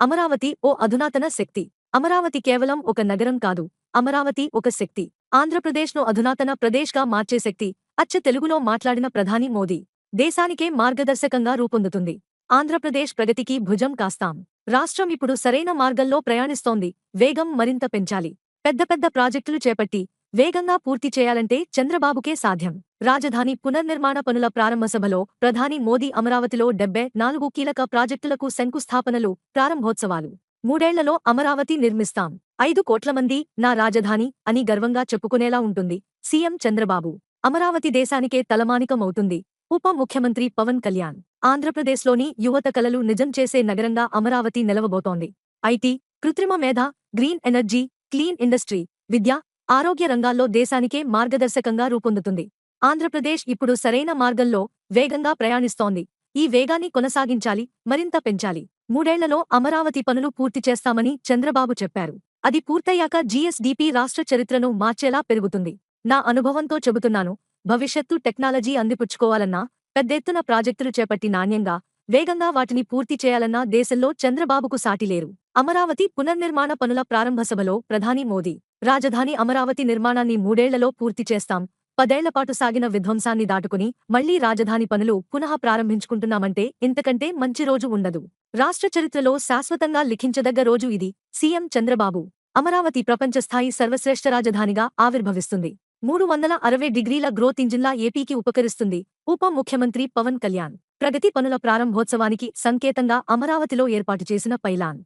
అమరావతి ఓ అధునాతన శక్తి. అమరావతి కేవలం ఒక నగరం కాదు అమరావతి ఒక శక్తి. ఆంధ్రప్రదేశ్ను అధునాతన ప్రదేశ్గా మార్చే శక్తి అచ్చ తెలుగులో మాట్లాడిన ప్రధాని మోదీ. దేశానికే మార్గదర్శకంగా రూపొందుతుంది. ఆంధ్రప్రదేశ్ ప్రగతికి భుజం కాస్తాం. రాష్ట్రం ఇప్పుడు సరైన మార్గంలో ప్రయాణిస్తోంది వేగం మరింత పెంచాలి. పెద్ద పెద్ద ప్రాజెక్టులు చేపట్టి వేగంగా పూర్తి చేయాలంటే చంద్రబాబుకే సాధ్యం. రాజధాని పునర్నిర్మాణ పనుల ప్రారంభ సభలో ప్రధాని మోదీ అమరావతిలో డెబ్బై నాలుగు కీలక ప్రాజెక్టులకు శంకుస్థాపనలు ప్రారంభోత్సవాలు. మూడేళ్ళలో అమరావతి నిర్మిస్తాం. ఐదు కోట్ల మంది నా రాజధాని అని గర్వంగా చెప్పుకునేలా ఉంటుంది. సీఎం చంద్రబాబు. అమరావతి దేశానికే తలమానికమవుతుంది. ఉప ముఖ్యమంత్రి పవన్ కళ్యాణ్. ఆంధ్రప్రదేశ్లోని యువత కలలు నిజం చేసే నగరంగా అమరావతి నిలవబోతోంది. ఐటీ కృత్రిమ మేధ గ్రీన్ ఎనర్జీ క్లీన్ ఇండస్ట్రీ విద్య ఆరోగ్య రంగాల్లో దేశానికే మార్గదర్శకంగా రూపొందుతుంది. ఆంధ్రప్రదేశ్ ఇప్పుడు సరైన మార్గంలో వేగంగా ప్రయాణిస్తోంది. ఈ వేగాన్ని కొనసాగించాలి మరింత పెంచాలి. మూడేళ్ళలో అమరావతి పనులు పూర్తి చేస్తామని చంద్రబాబు చెప్పారు. అది పూర్తయ్యాక జీఎస్డీపీ రాష్ట్ర చరిత్రను మార్చేలా పెరుగుతుంది. నా అనుభవంతో చెబుతున్నాను భవిష్యత్తు టెక్నాలజీ అందిపుచ్చుకోవాలన్నా పెద్దెత్తున ప్రాజెక్టులు చేపట్టి నాణ్యంగా వేగంగా వాటిని పూర్తి చేయాలన్నా దేశంలో చంద్రబాబుకు సాటిలేరు అమరావతి పునర్నిర్మాణ పనుల ప్రారంభ సభలో ప్రధాని మోదీ రాజధాని అమరావతి నిర్మాణాన్ని మూడేళ్ళలో పూర్తి చేస్తాం పదేళ్ళపాటు సాగిన విధ్వంసాన్ని దాటుకుని మళ్ళీ రాజధాని పనులు పునః ప్రారంభించుకుంటున్నామంటే ఇంతకంటే మంచి రోజు ఉండదు. రాష్ట్ర చరిత్రలో శాశ్వతంగా లిఖించదగ్గ రోజు ఇది సీఎం చంద్రబాబు. అమరావతి ప్రపంచస్థాయి సర్వశ్రేష్ఠ రాజధానిగా ఆవిర్భవిస్తుంది. మూడు వందల అరవై డిగ్రీల గ్రోత్ ఇంజిన్లా ఏపీకి ఉపకరిస్తుంది ఉప ముఖ్యమంత్రి పవన్ కళ్యాణ్. ప్రగతి పనుల ప్రారంభోత్సవానికి సంకేతంగా అమరావతిలో ఏర్పాటు చేసిన పైలాన్.